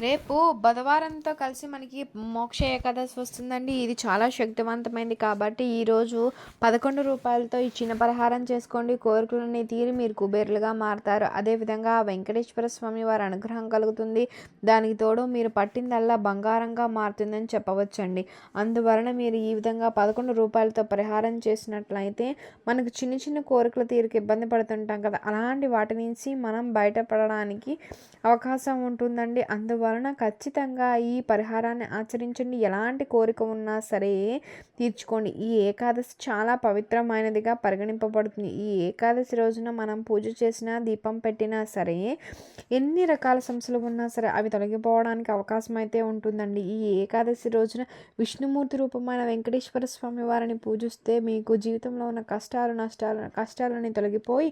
రేపు బుధవారంతో కలిసి మనకి మోక్ష ఏకాదశి వస్తుందండి. ఇది చాలా శక్తివంతమైంది కాబట్టి ఈరోజు పదకొండు రూపాయలతో ఈ చిన్న పరిహారం చేసుకోండి. కోరికలని తీరి మీరు కుబేరులుగా మారుతారు. అదేవిధంగా వెంకటేశ్వర స్వామి వారి అనుగ్రహం కలుగుతుంది. దానికి తోడు మీరు పట్టిందల్లా బంగారంగా మారుతుందని చెప్పవచ్చండి. అందువలన మీరు ఈ విధంగా పదకొండు రూపాయలతో పరిహారం చేసినట్లయితే మనకు చిన్న చిన్న కోరికల తీరుకు ఇబ్బంది పడుతుంటాం కదా. అలాంటి వాటి నుంచి మనం బయటపడడానికి అవకాశం ఉంటుందండి. అందువల్ల అందువలన ఖచ్చితంగా ఈ పరిహారాన్ని ఆచరించండి. ఎలాంటి కోరిక ఉన్నా సరే తీర్చుకోండి. ఈ ఏకాదశి చాలా పవిత్రమైనదిగా పరిగణింపబడుతుంది. ఈ ఏకాదశి రోజున మనం పూజ చేసినా దీపం పెట్టినా సరే ఎన్ని రకాల సమస్యలు ఉన్నా సరే అవి తొలగిపోవడానికి అవకాశం అయితే ఉంటుందండి. ఈ ఏకాదశి రోజున విష్ణుమూర్తి రూపమైన వెంకటేశ్వర స్వామి వారిని పూజిస్తే మీకు జీవితంలో ఉన్న కష్టాలు నష్టాలు కష్టాలని తొలగిపోయి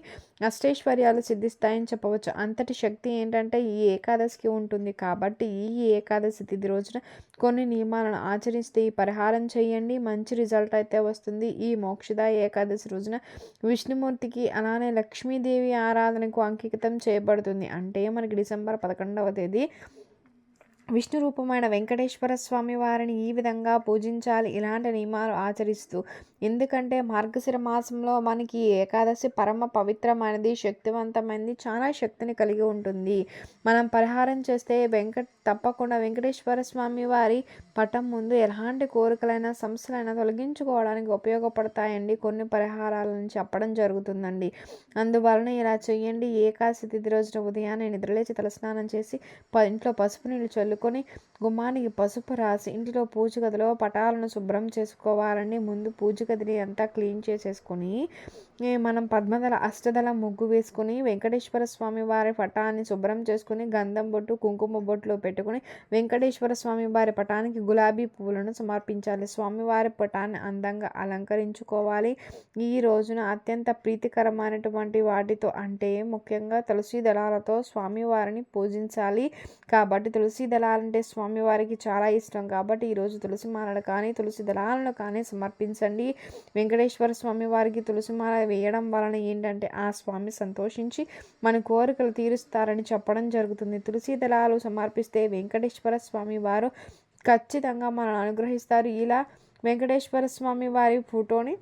అష్టైశ్వర్యాలు సిద్ధిస్తాయని చెప్పవచ్చు. అంతటి శక్తి ఏంటంటే ఈ ఏకాదశికి ఉంటుంది. కాబట్టి కాబట్టి ఈ ఏకాదశి తిథి రోజున కొన్ని నియమాలను ఆచరిస్తే ఈ పరిహారం చేయండి. మంచి రిజల్ట్ అయితే వస్తుంది. ఈ మోక్షద ఏకాదశి రోజున విష్ణుమూర్తికి అలానే లక్ష్మీదేవి ఆరాధనకు అంకితం చేయబడుతుంది. అంటే మనకి డిసెంబర్ పదకొండవ తేదీ విష్ణు రూపమైన వెంకటేశ్వర స్వామి వారిని ఈ విధంగా పూజించాలి. ఇలాంటి నియమాలు ఆచరిస్తూ ఎందుకంటే మార్గశిర మాసంలో మనకి ఏకాదశి పరమ పవిత్రమైనది శక్తివంతమైనది చాలా శక్తిని కలిగి ఉంటుంది. మనం పరిహారం చేస్తే వెంకట తప్పకుండా వెంకటేశ్వర స్వామి వారి పటం ముందు ఎలాంటి కోరికలైనా సమస్యలైనా తొలగించుకోవడానికి ఉపయోగపడతాయండి. కొన్ని పరిహారాలను చెప్పడం జరుగుతుందండి. అందువలన ఇలా చేయండి. ఏకాదశి తిథి రోజున ఉదయాన్నే నిద్రలేచి తలస్నానం చేసి ఇంట్లో పసుపు నీళ్ళు చల్లుకొని గుమ్మానికి పసుపు రాసి ఇంటిలో పూజ గదిలో పటాలను శుభ్రం చేసుకోవాలని ముందు పూజ గదిని అంతా క్లీన్ చేసేసుకొని మనం పద్మదళ అష్టదళ ముగ్గు వేసుకుని వెంకటేశ్వర స్వామి వారి పటాన్ని శుభ్రం చేసుకుని గంధం బొట్టు కుంకుమ బొట్టులో పెట్టుకుని వెంకటేశ్వర స్వామి వారి పటానికి గులాబీ పువ్వులను సమర్పించాలి. స్వామివారి పటాన్ని అందంగా అలంకరించుకోవాలి. ఈ రోజున అత్యంత ప్రీతికరమైనటువంటి వాటితో అంటే ముఖ్యంగా తులసి దళాలతో స్వామివారిని పూజించాలి. కాబట్టి తులసి దళ దళాలంటే స్వామివారికి చాలా ఇష్టం కాబట్టి ఈరోజు తులసి మాలలు కానీ తులసి దళాలను కానీ సమర్పించండి. వెంకటేశ్వర స్వామి వారికి తులసి మాల వేయడం వలన ఏంటంటే ఆ స్వామి సంతోషించి మన కోరికలు తీరుస్తారని చెప్పడం జరుగుతుంది. తులసి దళాలు సమర్పిస్తే వెంకటేశ్వర స్వామి వారు ఖచ్చితంగా మనల్ని అనుగ్రహిస్తారు. ఇలా వెంకటేశ్వర స్వామి వారి ఫోటోని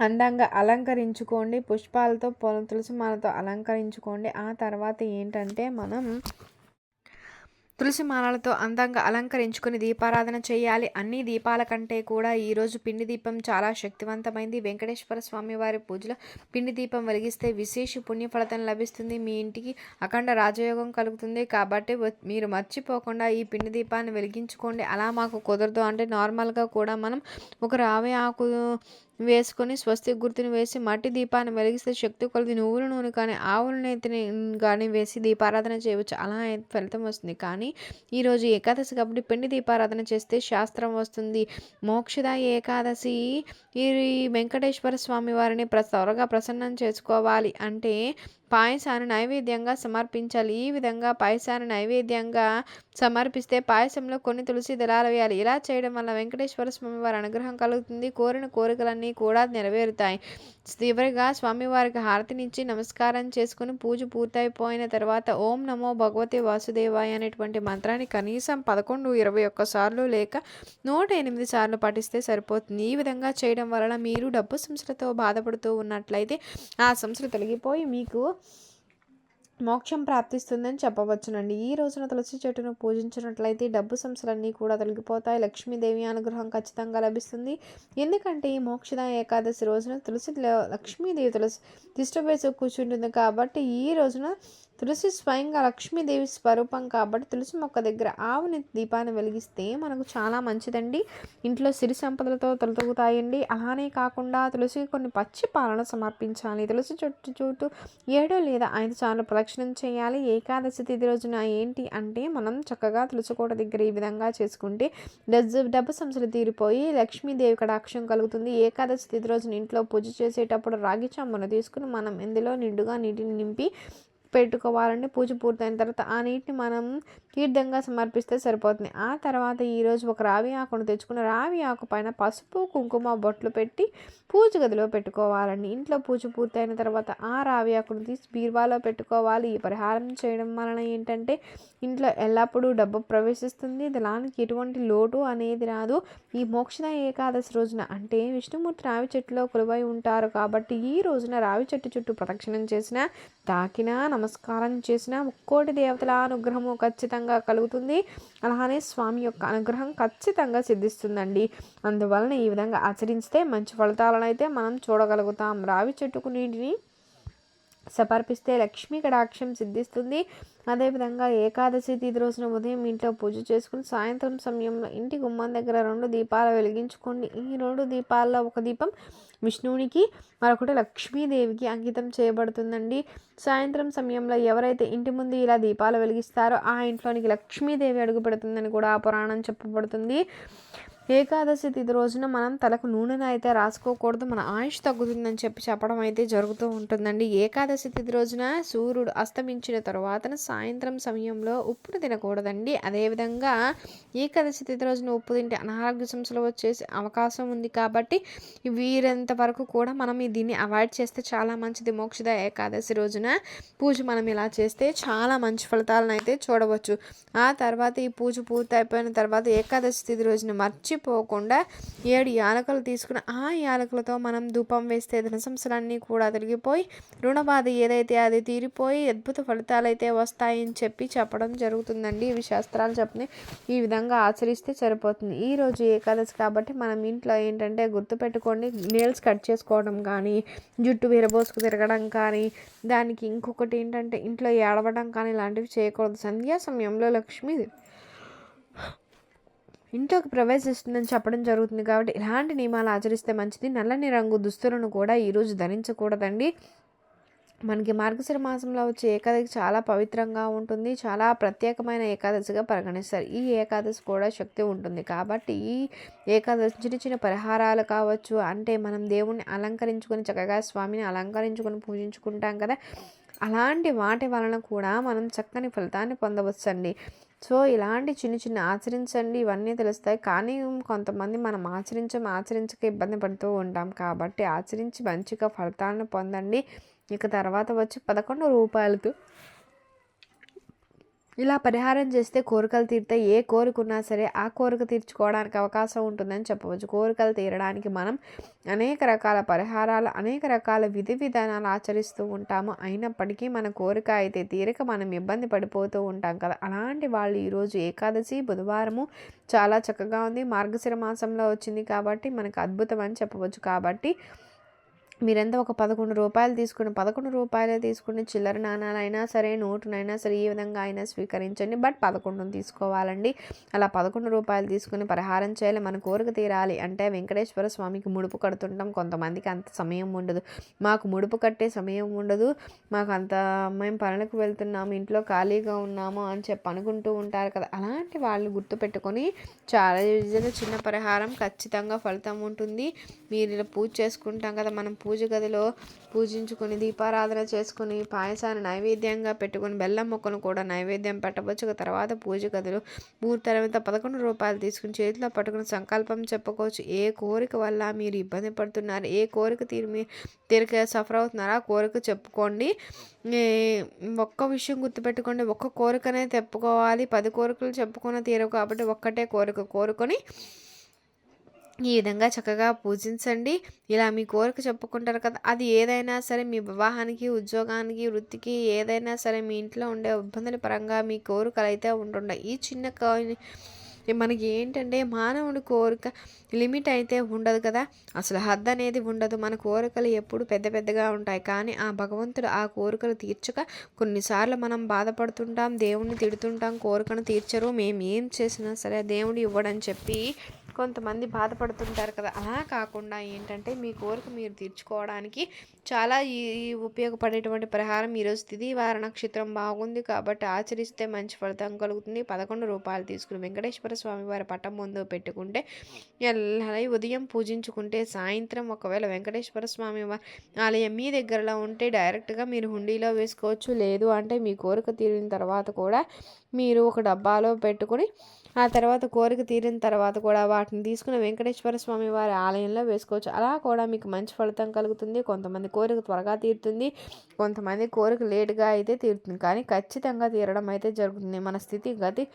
అందంగా అలంకరించుకోండి. పుష్పాలతో తులసి మాలతో అలంకరించుకోండి. ఆ తర్వాత ఏంటంటే మనం తులసి మాలలతో అందంగా అలంకరించుకుని దీపారాధన చేయాలి. అన్ని దీపాల కంటే కూడా ఈరోజు పిండి దీపం చాలా శక్తివంతమైంది. వెంకటేశ్వర స్వామి వారి పూజలో పిండి దీపం వెలిగిస్తే విశేష పుణ్యఫలితం లభిస్తుంది. మీ ఇంటికి అఖండ రాజయోగం కలుగుతుంది కాబట్టి మీరు మర్చిపోకుండా ఈ పిండి దీపాన్ని వెలిగించుకోండి. అలా మాకు కుదరదు అంటే నార్మల్గా కూడా మనం ఒక రావి ఆకు వేసుకొని స్వస్తి గుర్తుని వేసి మట్టి దీపాన్ని వెలిగిస్తే శక్తి కొలది నువ్వుల నూనె కానీ ఆవుల నేతిని కానీ వేసి దీపారాధన చేయవచ్చు. అలా ఫలితం వస్తుంది. కానీ ఈరోజు ఏకాదశి కాబట్టి పిండి దీపారాధన చేస్తే శాస్త్రం వస్తుంది. మోక్షద ఏకాదశి. ఈ వెంకటేశ్వర స్వామి వారిని త్వరగా ప్రసన్నం చేసుకోవాలి. అంటే పాయసాన్ని నైవేద్యంగా సమర్పించాలి. ఈ విధంగా పాయసాన్ని నైవేద్యంగా సమర్పిస్తే పాయసంలో కొన్ని తులసి దళాలు వేయాలి. ఇలా చేయడం వల్ల వెంకటేశ్వర స్వామి వారి అనుగ్రహం కలుగుతుంది. కోరిన కోరికలన్నీ కూడా నెరవేరుతాయి. చివరిగా స్వామివారికి హారతినిచ్చి నమస్కారం చేసుకుని పూజ పూర్తయిపోయిన తర్వాత ఓం నమో భగవతి వాసుదేవాయ అనేటువంటి మంత్రాన్ని కనీసం పదకొండు ఇరవై ఒక్క సార్లు లేక నూట ఎనిమిది సార్లు పఠిస్తే సరిపోతుంది. ఈ విధంగా చేయడం వలన మీరు డబ్బు సంస్థలతో బాధపడుతూ ఉన్నట్లయితే ఆ సంస్థలు తొలగిపోయి మీకు మోక్షం ప్రాప్తిస్తుందని చెప్పవచ్చునండి. ఈ రోజున తులసి చెట్టును పూజించినట్లయితే డబ్బు సంస్థలన్నీ కూడా తొలగిపోతాయి. లక్ష్మీదేవి అనుగ్రహం ఖచ్చితంగా లభిస్తుంది. ఎందుకంటే ఈ మోక్షద ఏకాదశి రోజున తులసి లక్ష్మీదేవి తులసి దిష్టపేసు కూర్చుంటుంది కాబట్టి ఈ రోజున తులసి స్వయంగా లక్ష్మీదేవి స్వరూపం కాబట్టి తులసి మొక్క దగ్గర ఆవుని దీపాన్ని వెలిగిస్తే మనకు చాలా మంచిదండి. ఇంట్లో సిరి సంపదలతో తొలతొగుతాయండి అలానే కాకుండా తులసి కొన్ని పచ్చి పాలను సమర్పించాలి. తులసి చుట్టూ చుట్టూ ఏడో లేదా ఐదు సార్లు ప్రదక్షిణం చేయాలి. ఏకాదశి తిథి రోజున ఏంటి అంటే మనం చక్కగా తులసికోట దగ్గర ఈ విధంగా చేసుకుంటే డబ్బు డబ్బు సంస్థలు తీరిపోయి లక్ష్మీదేవి కటాక్షం కలుగుతుంది. ఏకాదశి తిథి రోజున ఇంట్లో పూజ చేసేటప్పుడు రాగి చమ్మను తీసుకుని మనం ఇందులో నిండుగా నీటిని నింపి పెట్టుకోవాలండి పూజ పూర్తయిన తర్వాత ఆ నీటిని మనం తీర్థంగా సమర్పిస్తే సరిపోతుంది. ఆ తర్వాత ఈరోజు ఒక రావి ఆకును తెచ్చుకుని రావి ఆకు పైన పసుపు కుంకుమ బొట్లు పెట్టి పూజ గదిలో పెట్టుకోవాలండి. ఇంట్లో పూజ పూర్తయిన తర్వాత ఆ రావి ఆకును తీసి బీరువాలో పెట్టుకోవాలి. ఈ పరిహారం చేయడం వలన ఏంటంటే ఇంట్లో ఎల్లప్పుడూ డబ్బు ప్రవేశిస్తుంది. దానికి ఎటువంటి లోటు అనేది రాదు. ఈ మోక్షణ ఏకాదశి రోజున అంటే విష్ణుమూర్తి రావి చెట్టులో కొలువై ఉంటారు కాబట్టి ఈ రోజున రావి చెట్టు చుట్టూ ప్రదక్షిణం చేసిన తాకినా నమస్కారం చేసిన ముక్కోటి దేవతల అనుగ్రహము ఖచ్చితంగా కలుగుతుంది. అలానే స్వామి యొక్క అనుగ్రహం ఖచ్చితంగా సిద్ధిస్తుందండి. అందువలన ఈ విధంగా ఆచరిస్తే మంచి ఫలితాలను అయితే మనం చూడగలుగుతాం. రావి చెట్టుకు నీటిని సమర్పిస్తే లక్ష్మీ కడాక్షం సిద్ధిస్తుంది. అదేవిధంగా ఏకాదశి తిథి రోజున ఉదయం ఇంట్లో పూజ చేసుకుని సాయంత్రం సమయంలో ఇంటి గుమ్మం దగ్గర రెండు దీపాలు వెలిగించుకోండి. ఈ రెండు దీపాల్లో ఒక దీపం విష్ణువునికి మరొకటి లక్ష్మీదేవికి అంకితం చేయబడుతుందండి. సాయంత్రం సమయంలో ఎవరైతే ఇంటి ముందు ఇలా దీపాలు వెలిగిస్తారో ఆ ఇంట్లోనికి లక్ష్మీదేవి అడుగు పెడుతుందని కూడా పురాణం చెప్పబడుతుంది. ఏకాదశి తిథి రోజున మనం తలకు నూనెను అయితే రాసుకోకూడదు. మన ఆయుష్ తగ్గుతుందని చెప్పి చెప్పడం అయితే జరుగుతూ ఉంటుందండి. ఏకాదశి తిథి రోజున సూర్యుడు అస్తమించిన తర్వాత సాయంత్రం సమయంలో ఉప్పును తినకూడదండి. అదేవిధంగా ఏకాదశి తిథి రోజున ఉప్పు తింటే అనారోగ్య సమస్యలు వచ్చేసే అవకాశం ఉంది కాబట్టి వీరంత వరకు కూడా మనం దీన్ని అవాయిడ్ చేస్తే చాలా మంచిది. మోక్షద ఏకాదశి రోజున పూజ మనం ఇలా చేస్తే చాలా మంచి ఫలితాలను అయితే చూడవచ్చు. ఆ తర్వాత ఈ పూజ పూర్తి అయిపోయిన తర్వాత ఏకాదశి తిథి రోజున మర్చి మర్చిపోకుండా ఏడు యాలకలు తీసుకుని ఆ యాలకులతో మనం ధూపం వేస్తే ధనసంసలన్నీ కూడా తొలగిపోయి రుణబాధ ఏదైతే అది తీరిపోయి అద్భుత ఫలితాలు అయితే వస్తాయని చెప్పి చెప్పడం జరుగుతుందండి. ఇవి శాస్త్రాలు చెప్పని ఈ విధంగా ఆచరిస్తే సరిపోతుంది. ఈరోజు ఏకాదశి కాబట్టి మనం ఇంట్లో ఏంటంటే గుర్తుపెట్టుకోండి నేల్స్ కట్ చేసుకోవడం కానీ జుట్టు విరబోసుకు తిరగడం కానీ దానికి ఇంకొకటి ఏంటంటే ఇంట్లో ఏడవడం కానీ ఇలాంటివి చేయకూడదు. సంధ్యా సమయంలో లక్ష్మి ఇంట్లోకి ప్రవేశిస్తుందని చెప్పడం జరుగుతుంది కాబట్టి ఇలాంటి నియమాలు ఆచరిస్తే మంచిది. నల్లని రంగు దుస్తులను కూడా ఈరోజు ధరించకూడదండి. మనకి మార్గశిర మాసంలో వచ్చే ఏకాదశి చాలా పవిత్రంగా ఉంటుంది. చాలా ప్రత్యేకమైన ఏకాదశిగా పరిగణిస్తారు. ఈ ఏకాదశి కూడా శక్తి ఉంటుంది కాబట్టి ఈ ఏకాదశి చిన్న చిన్న పరిహారాలు కావచ్చు. అంటే మనం దేవుణ్ణి అలంకరించుకొని చక్కగా స్వామిని అలంకరించుకొని పూజించుకుంటాం కదా. అలాంటి వాటి వలన కూడా మనం చక్కని ఫలితాన్ని పొందవచ్చండి. సో ఇలాంటి చిన్న చిన్న ఆచరించండి. ఇవన్నీ తెలుస్తాయి. కానీ కొంతమంది మనం ఆచరించం ఆచరించక ఇబ్బంది పడుతూ ఉంటాం కాబట్టి ఆచరించి మంచిగా ఫలితాలను పొందండి. ఇక తర్వాత వచ్చి పదకొండు రూపాయలతో ఇలా పరిహారం చేస్తే కోరికలు తీరితే ఏ కోరికున్నా సరే ఆ కోరిక తీర్చుకోవడానికి అవకాశం ఉంటుందని చెప్పవచ్చు. కోరికలు తీరడానికి మనం అనేక రకాల పరిహారాలు అనేక రకాల విధి విధానాలు ఆచరిస్తూ ఉంటాము. అయినప్పటికీ మన కోరిక అయితే తీరిక మనం ఇబ్బంది పడిపోతూ ఉంటాం కదా. అలాంటి వాళ్ళు ఈరోజు ఏకాదశి బుధవారము చాలా చక్కగా ఉంది. మార్గశిర మాసంలో వచ్చింది కాబట్టి మనకు అద్భుతం అని చెప్పవచ్చు. కాబట్టి మీరెంత ఒక పదకొండు రూపాయలు తీసుకుని పదకొండు రూపాయలే తీసుకుని చిల్లర నాణాలైనా సరే నోటునైనా సరే ఈ విధంగా అయినా స్వీకరించండి. బట్ పదకొండును తీసుకోవాలండి. అలా పదకొండు రూపాయలు తీసుకుని పరిహారం చేయాలి. మన కోరిక తీరాలి అంటే వెంకటేశ్వర స్వామికి ముడుపు కడుతుంటాం. కొంతమందికి అంత సమయం ఉండదు. మాకు ముడుపు కట్టే సమయం ఉండదు. మాకు అంత మేము పనులకు వెళ్తున్నాము. ఇంట్లో ఖాళీగా ఉన్నాము అని చెప్పి అనుకుంటూ ఉంటారు కదా. అలాంటి వాళ్ళు గుర్తుపెట్టుకొని చాలా చిన్న పరిహారం ఖచ్చితంగా ఫలితం ఉంటుంది. మీరు ఇలా పూజ చేసుకుంటాం కదా మనం పూజ గదిలో పూజించుకొని దీపారాధన చేసుకుని పాయసాన్ని నైవేద్యంగా పెట్టుకుని బెల్లం మొక్కను కూడా నైవేద్యం పెట్టవచ్చు తర్వాత పూజ గదిలో మూడు తర్వాత పదకొండు రూపాయలు తీసుకుని చేతిలో పట్టుకుని సంకల్పం చెప్పుకోవచ్చు. ఏ కోరిక వల్ల మీరు ఇబ్బంది పడుతున్నారు? ఏ కోరిక తీరు మీ తీరిక సఫర్ అవుతున్నారో ఆ కోరిక చెప్పుకోండి. ఒక్క విషయం గుర్తుపెట్టుకోండి. ఒక్క కోరికనే తెప్పుకోవాలి. పది కోరికలు చెప్పుకున్న తీరు కాబట్టి ఒక్కటే కోరిక. కోరుకొని ఈ విధంగా చక్కగా పూజించండి. ఇలా మీ కోరిక చెప్పుకుంటారు కదా అది ఏదైనా సరే మీ వివాహానికి ఉద్యోగానికి వృత్తికి ఏదైనా సరే మీ ఇంట్లో ఉండే ఇబ్బందుల పరంగా మీ కోరికలు అయితే ఉంటుండే ఈ చిన్న మనకి ఏంటంటే మానవుడి కోరిక లిమిట్ అయితే ఉండదు కదా. అసలు హద్దు అనేది ఉండదు. మన కోరికలు ఎప్పుడు పెద్ద పెద్దగా ఉంటాయి. కానీ ఆ భగవంతుడు ఆ కోరికలు తీర్చక కొన్నిసార్లు మనం బాధపడుతుంటాం దేవుణ్ణి తిడుతుంటాం కోరికను తీర్చరు. మేము ఏం చేసినా సరే దేవుడు ఇవ్వడని చెప్పి కొంతమంది బాధపడుతుంటారు కదా. అలా కాకుండా ఏంటంటే మీ కోరిక మీరు తీర్చుకోవడానికి చాలా ఈ ఉపయోగపడేటువంటి పరిహారం ఈరోజు తిది వార నక్షత్రం బాగుంది కాబట్టి ఆచరిస్తే మంచి ఫలితం కలుగుతుంది. పదకొండు రూపాయలు తీసుకుని వెంకటేశ్వర స్వామి వారి పట్టం ముందు పెట్టుకుంటే అలాగే ఉదయం పూజించుకుంటే సాయంత్రం ఒకవేళ వెంకటేశ్వర స్వామి వారి ఆలయం మీ దగ్గరలో ఉంటే డైరెక్ట్గా మీరు హుండీలో వేసుకోవచ్చు. లేదు అంటే మీ కోరిక తీరిన తర్వాత కూడా మీరు ఒక డబ్బాలో పెట్టుకుని ఆ తర్వాత కోరిక తీరిన తర్వాత కూడా వాటిని తీసుకుని వెంకటేశ్వర స్వామి వారి ఆలయంలో వేసుకోవచ్చు. అలా కూడా మీకు మంచి ఫలితం కలుగుతుంది. కొంతమంది కోరిక త్వరగా తీరుతుంది. కొంతమంది కోరిక లేటుగా అయితే తీరుతుంది. కానీ ఖచ్చితంగా తీరడం అయితే జరుగుతుంది. మన స్థితి గతి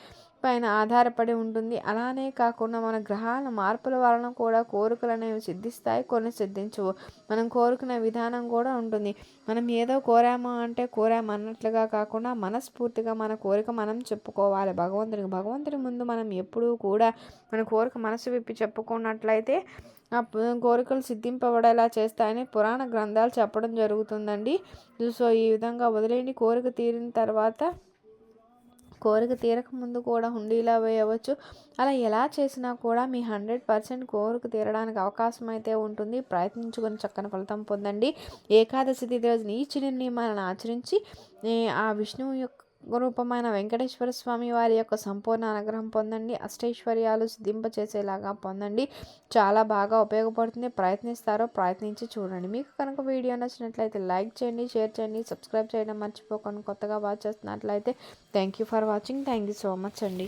పైన ఆధారపడి ఉంటుంది. అలానే కాకుండా మన గ్రహాల మార్పుల వలన కూడా కోరికలు అనేవి సిద్ధిస్తాయి కొన్ని సిద్ధించవు. మనం కోరుకునే విధానం కూడా ఉంటుంది. మనం ఏదో కోరామా అంటే కోరాము అన్నట్లుగా కాకుండా మనస్ఫూర్తిగా మన కోరిక మనం చెప్పుకోవాలి. భగవంతుడికి భగవంతుడి ముందు మనం ఎప్పుడూ కూడా మన కోరిక మనసు విప్పి చెప్పుకున్నట్లయితే ఆ కోరికలు సిద్ధింపబడేలా చేస్తాయని పురాణ గ్రంథాలు చెప్పడం జరుగుతుందండి. సో ఈ విధంగా వదిలేని కోరిక తీరిన తర్వాత కోరిక తీరక ముందు కూడా హుండీలా వేయవచ్చు. అలా ఎలా చేసినా కూడా మీ హండ్రెడ్ పర్సెంట్ కోరిక తీరడానికి అవకాశం అయితే ఉంటుంది. ప్రయత్నించుకొని చక్కని ఫలితం పొందండి. ఏకాదశి తిథి రోజున ఈ చిన్న నియమాలను ఆచరించి ఆ విష్ణువు యొక్క రూపమైన వెంకటేశ్వర స్వామి వారి యొక్క సంపూర్ణ అనుగ్రహం పొందండి. అష్టైశ్వర్యాలు సిద్ధింప చేసేలాగా పొందండి. చాలా బాగా ఉపయోగపడుతుంది. ప్రయత్నిస్తారో ప్రయత్నించి చూడండి. మీకు కనుక వీడియో నచ్చినట్లయితే లైక్ చేయండి షేర్ చేయండి సబ్స్క్రైబ్ చేయడం మర్చిపోకండి కొత్తగా వాచ్ చేస్తున్నట్లయితే thank you for watching. Thank you so much అండి.